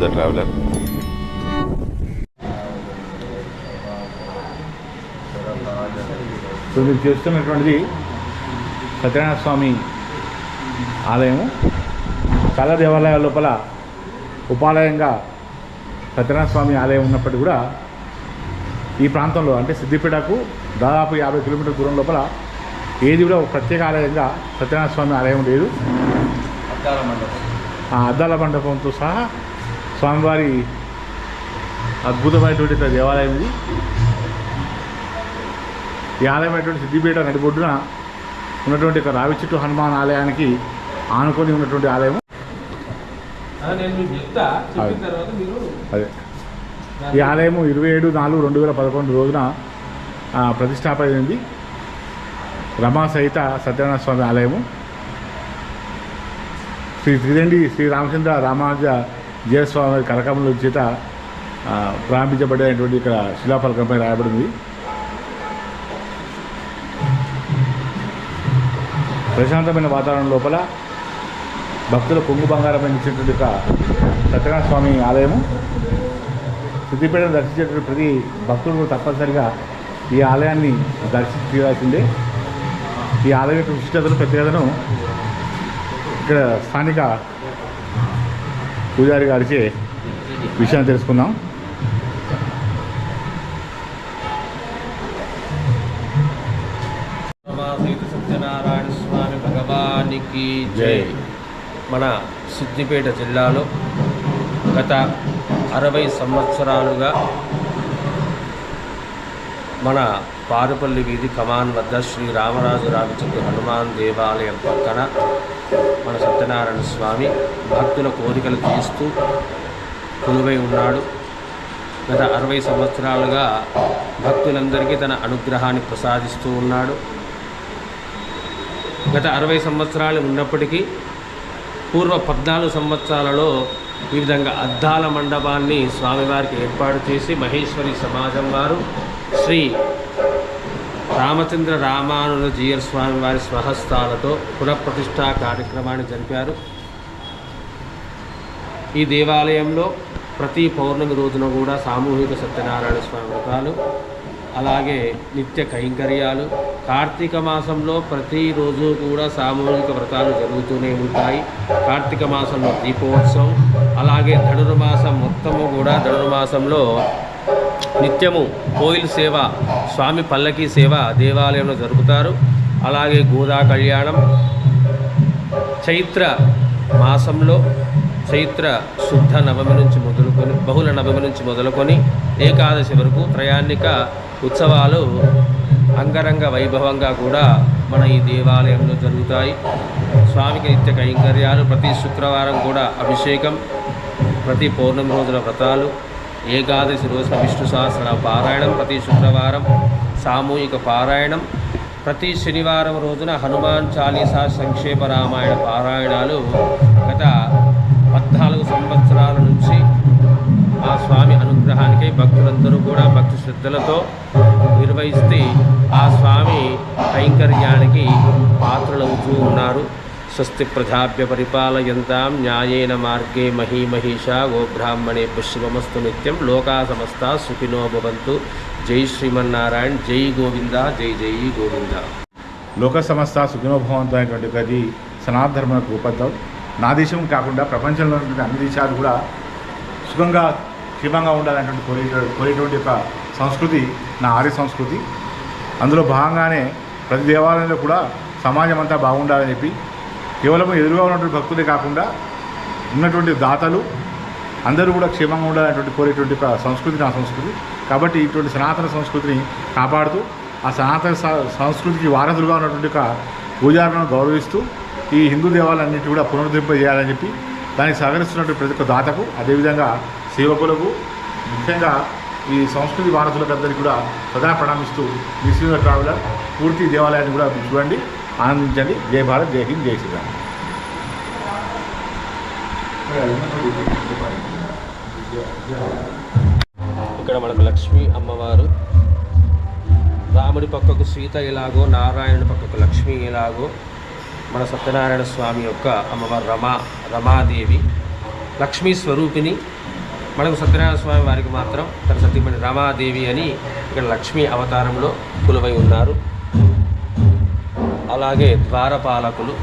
The traveller ఇప్పుడు మీరు చేస్తున్నటువంటిది సత్యనారాయణ స్వామి ఆలయము. చాలా దేవాలయాల లోపల ఉపాలయంగా సత్యనారాయణ స్వామి ఆలయం ఉన్నప్పటికీ కూడా ఈ ప్రాంతంలో అంటే సిద్దిపేటకు దాదాపు యాభై కిలోమీటర్ల దూరం లోపల ఏది కూడా ఒక ప్రత్యేక ఆలయంగా సత్యనారాయణ స్వామి ఆలయం లేదు. ఆ అద్దాల మండపంతో సహా స్వామివారి అద్భుతమైనటువంటి దేవాలయం ఇది. ఈ ఆలయం అయినటువంటి సిద్దిపేట నడిబొడ్డున ఉన్నటువంటి ఒక రావి చెట్టు హనుమాన్ ఆలయానికి ఆనుకొని ఉన్నటువంటి ఆలయం అదే. ఈ ఆలయము ఇరవై ఏడు నాలుగు రెండు వేల పదకొండు రోజున ఆ, ప్రతిష్టాపన అయింది రమా సహిత సత్యనారాయణ స్వామి ఆలయము. శ్రీ త్రిదండి శ్రీ రామచంద్ర రామానుజ జీవస్వామి కనకముల చేత ప్రారంభించబడినటువంటి ఇక్కడ శిలాఫలకంపై రాయబడింది. ప్రశాంతమైన వాతావరణం లోపల భక్తుల కొంగు బంగారమైన ఇచ్చినటువంటి ఒక సత్యనారాయణ స్వామి ఆలయము. సిద్దిపేటను దర్శించేటువంటి ప్రతి భక్తుడు తప్పనిసరిగా ఈ ఆలయాన్ని దర్శించి తీరాల్సిందే. ఈ ఆలయం యొక్క విశిష్టతను ప్రత్యేకతను ఇక్కడ స్థానిక పూజారి గారిచే విషయాన్ని తెలుసుకుందాం సత్యనారాయణ స్వామి భగవానికి జై జై. మన సిద్దిపేట జిల్లాలో గత అరవై సంవత్సరాలుగా మన పారుపల్లి వీధి కమాన్ వద్ద శ్రీ రామరాజు రామచంద్ర హనుమాన్ దేవాలయం పక్కన మన సత్యనారాయణ స్వామి భక్తుల కోరికలు తీస్తూ కొలువై ఉన్నాడు. గత అరవై సంవత్సరాలుగా భక్తులందరికీ తన అనుగ్రహాన్ని ప్రసాదిస్తూ ఉన్నాడు. గత అరవై సంవత్సరాలు ఉన్నప్పటికీ పూర్వ పద్నాలుగు సంవత్సరాలలో ఈ విధంగా అద్దాల మండపాన్ని స్వామివారికి ఏర్పాటు చేసి మహేశ్వరి సమాజం వారు శ్రీ రామచంద్ర రామానుజ జీయర్ స్వామి వారి స్వహస్తాలతో పునఃప్రతిష్ఠా కార్యక్రమాన్ని జరిపారు. ఈ దేవాలయంలో ప్రతి పౌర్ణమి రోజున కూడా సామూహిక సత్యనారాయణ స్వామి వ్రతాలు అలాగే నిత్య కైంకర్యాలు. కార్తీక మాసంలో ప్రతిరోజు కూడా సామూహిక వ్రతాలు జరుగుతూనే ఉంటాయి. కార్తీక మాసంలో దీపోత్సవం అలాగే ధనుర్మాసం మొత్తము కూడా ధనుర్మాసంలో నిత్యము కోయిల్ సేవ స్వామి పల్లకి సేవ దేవాలయంలో జరుపుతారు. అలాగే గోదా కళ్యాణం చైత్ర మాసంలో చైత్ర శుద్ధ నవమి నుంచి మొదలుకొని బహుళ నవమి నుంచి మొదలుకొని ఏకాదశి వరకు త్రయాణిక ఉత్సవాలు అంగరంగ వైభవంగా కూడా మన ఈ దేవాలయంలో జరుగుతాయి. స్వామికి నిత్య కైంకర్యాలు ప్రతి శుక్రవారం కూడా అభిషేకం ప్రతి పౌర్ణమి రోజుల వ్రతాలు ఏకాదశి రోజున విష్ణు సహస్ర పారాయణం ప్రతి శుక్రవారం సామూహిక పారాయణం ప్రతి శనివారం రోజున హనుమాన్ చాలీసా సంక్షేప రామాయణ పారాయణాలు గత పద్నాలుగు సంవత్సరాల నుంచి ఆ స్వామి అనుగ్రహానికి భక్తులందరూ కూడా భక్తి శ్రద్ధలతో నిర్వహిస్తే ఆ స్వామి కైంకర్యానికి పాత్రలవుతూ ఉన్నారు. స్వస్తి ప్రజాభ్య పరిపాలయంతాం న్యాయేన మార్గే మహీమహిషా గోబ్రాహ్మణే శుభమస్తు నిత్యం లోకా సమస్త సుఖినో భవంతు జై శ్రీమన్నారాయణ జై గోవింద జై జై గోవింద లోక సంస్థ సుఖినోభవంతో అయినటువంటి గది సనాతన రూపద్దాం నా దేశం కాకుండా ప్రపంచంలో ఉన్నటువంటి అన్ని దేశాలు కూడా సుఖంగా క్షేమంగా ఉండాలనేటువంటి కోరే కోరేటువంటి ఒక సంస్కృతి నా ఆర్య సంస్కృతి. అందులో భాగంగానే ప్రతి దేవాలయంలో కూడా సమాజం అంతా బాగుండాలని చెప్పి కేవలం ఎదురుగా ఉన్నటువంటి భక్తులే కాకుండా ఉన్నటువంటి దాతలు అందరూ కూడా క్షేమంగా ఉండాలనేటువంటి కోరేటువంటి సంస్కృతి నా సంస్కృతి. కాబట్టి ఇటువంటి సనాతన సంస్కృతిని కాపాడుతూ ఆ సనాతన సంస్కృతికి వారసులుగా ఉన్నటువంటి ఒక పూజారులను గౌరవిస్తూ ఈ హిందూ దేవాలన్నింటి కూడా పునరుద్ధరింపజేయాలని చెప్పి దానికి సహకరిస్తున్నటువంటి ప్రతి ఒక్క దాతకు అదేవిధంగా సేవకులకు ముఖ్యంగా ఈ సంస్కృతి వారసులకు అందరికీ కూడా సదా ప్రణామిస్తూ విశ్వ ట్రావెలర్ పూర్తి దేవాలయాన్ని కూడా చూడండి. ఆనందించండి. జై భారత్ జై హింద్ జై శ్రీరామ్. ఇక్కడ మనకు లక్ష్మీ అమ్మవారు. రాముడి పక్కకు సీత ఎలాగో నారాయణుడి పక్కకు లక్ష్మి ఎలాగో మన సత్యనారాయణ స్వామి యొక్క అమ్మవారు రమా రమాదేవి లక్ష్మీ స్వరూపిణి మనకు సత్యనారాయణ స్వామి వారికి మాత్రం తన సత్యమణి రమాదేవి అని ఇక్కడ లక్ష్మీ అవతారంలో కొలువై ఉన్నారు. అలాగే ద్వారపాలకులు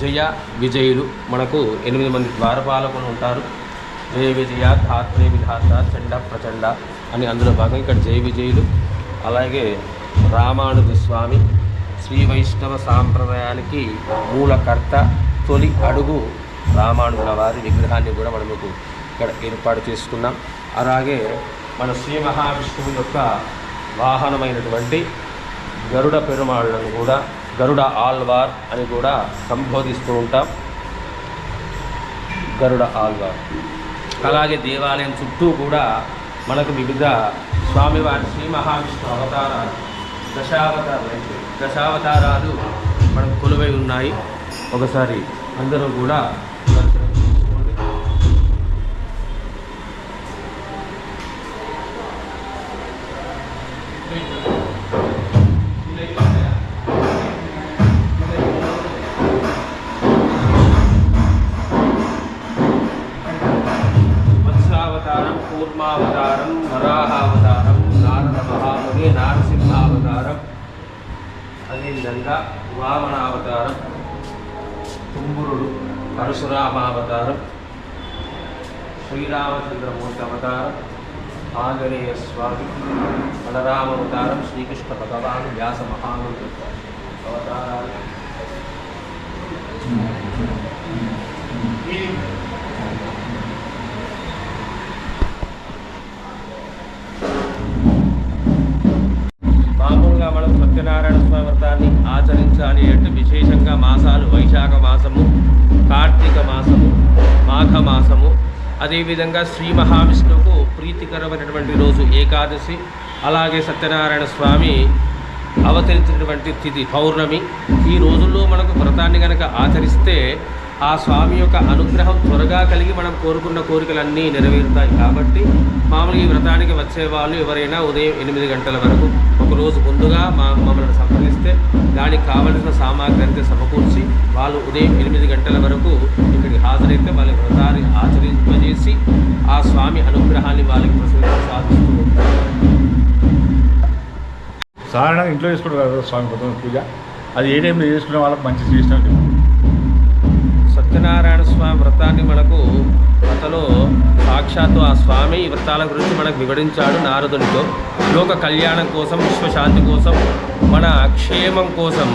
జయ విజయులు మనకు ఎనిమిది మంది ద్వారపాలకులు ఉంటారు. జయ విజయ ధాత్రే విధాత చండ ప్రచండ అని అందులో భాగం ఇక్కడ జయ విజయులు అలాగే రామానుజ స్వామి శ్రీ వైష్ణవ సాంప్రదాయానికి మూలకర్త తొలి అడుగు రామానుజుల వారి విగ్రహాన్ని కూడా మనం మీకు ఇక్కడ ఏర్పాటు చేసుకున్నాం. అలాగే మన శ్రీ మహావిష్ణువు యొక్క వాహనమైనటువంటి గరుడ పెరుమాళ్ళను కూడా గరుడ ఆల్వార్ అని కూడా సంబోధిస్తూ ఉంటాం. గరుడ ఆల్వార్ అలాగే దేవాలయం చుట్టూ కూడా మనకు వివిధ స్వామివారి శ్రీ మహావిష్ణు అవతారాలు దశావతారాలు దశావతారాలు మనకు కొలువై ఉన్నాయి. ఒకసారి అందరూ కూడా అదేవిధంగా వామనావతారం తుంబురుడు పరశురామావతారం శ్రీరామచంద్రమూర్తి అవతారం ఆంజనేయ స్వామి బలరామ అవతారం శ్రీకృష్ణ భగవాన్ వ్యాస మహానుడు అవతారాలు. అదేవిధంగా శ్రీ మహావిష్ణువుకు ప్రీతికరమైనటువంటి రోజు ఏకాదశి అలాగే సత్యనారాయణ స్వామి అవతరించినటువంటి తిథి పౌర్ణమి. ఈ రోజుల్లో మనకు వ్రతాన్ని కనుక ఆచరిస్తే ఆ స్వామి యొక్క అనుగ్రహం త్వరగా కలిగి మనం కోరుకున్న కోరికలన్నీ నెరవేరుతాయి. కాబట్టి మామూలుగా ఈ వ్రతానికి వచ్చే వాళ్ళు ఎవరైనా ఉదయం ఎనిమిది గంటల వరకు ఒకరోజు ముందుగా మా మమ్మల్ని సంప్రదిస్తే దానికి కావలసిన సామాగ్రి అంతా సమకూర్చి వాళ్ళు ఉదయం ఎనిమిది గంటల వరకు ఇక్కడికి హాజరైతే వాళ్ళ వ్రతాన్ని ఆచరింపజేసి ఆ స్వామి అనుగ్రహాన్ని వాళ్ళకి ప్రసిద్ధి సాధిస్తూ సాధారణంగా ఇంట్లో చేసుకుంటారు కదా స్వామి ప్రథమ పూజ. అది ఏ టైంలో చేసుకునే వాళ్ళకి మంచి చేసినట్టు సత్యనారాయణ స్వామి వ్రతాన్ని మనకు కథలో సాక్షాత్తు ఆ స్వామి ఈ వ్రతాల గురించి మనకు వివరించాడు నారదునితో. లోక కళ్యాణం కోసం విశ్వశాంతి కోసం మన క్షేమం కోసం.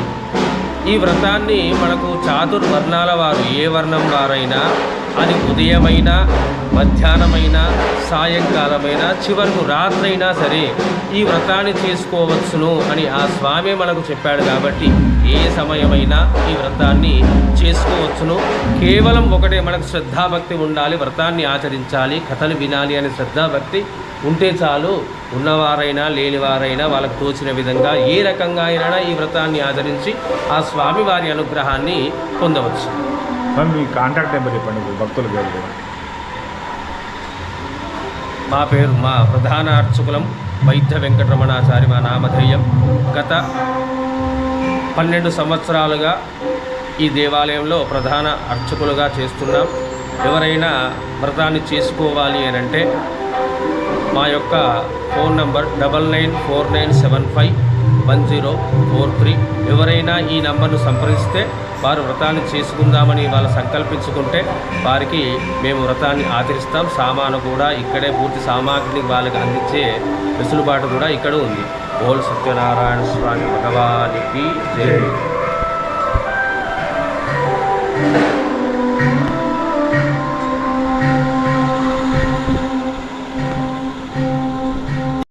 ఈ వ్రతాన్ని మనకు చాతుర్వర్ణాల వారు ఏ వర్ణం వారైనా అది ఉదయమైనా మధ్యాహ్నమైనా సాయంకాలమైనా చివరకు రాత్రైనా సరే ఈ వ్రతాన్ని చేసుకోవచ్చును అని ఆ స్వామి మనకు చెప్పాడు కాబట్టి ఏ సమయమైనా ఈ వ్రతాన్ని చేసుకోవచ్చును. కేవలం ఒకటే మనకు శ్రద్ధాభక్తి ఉండాలి వ్రతాన్ని ఆచరించాలి కథలు వినాలి అనే శ్రద్ధాభక్తి ఉంటే చాలు. ఉన్నవారైనా లేనివారైనా వాళ్ళకు తోచిన విధంగా ఏ రకంగా అయినా ఈ వ్రతాన్ని ఆచరించి ఆ స్వామి వారి అనుగ్రహాన్ని పొందవచ్చు. స్వామి మీ కాంటాక్ట్ నెంబర్ చెప్పండి భక్తుల పేరు కూడా. మా పేరు మా ప్రధాన అర్చకులం వైద్య వెంకటరమణాచారి మా నామధేయం. గత పన్నెండు సంవత్సరాలుగా ఈ దేవాలయంలో ప్రధాన అర్చకులుగా చేస్తున్నాం. ఎవరైనా వ్రతాన్ని చేసుకోవాలి అని అంటే మా యొక్క phone number double nine four nine seven five one zero four three. ఎవరైనా ఈ నంబర్ను సంప్రదిస్తే వారు వ్రతాన్ని చేసుకుందామని వాళ్ళు సంకల్పించుకుంటే వారికి మేము వ్రతాన్ని ఆచరిస్తాం. సామాను కూడా ఇక్కడే పూర్తి సామాగ్రిని వాళ్ళకి అందించే వెసులుబాటు కూడా ఇక్కడ ఉంది. బోల్ సత్యనారాయణ స్వామి భగవానికి జై.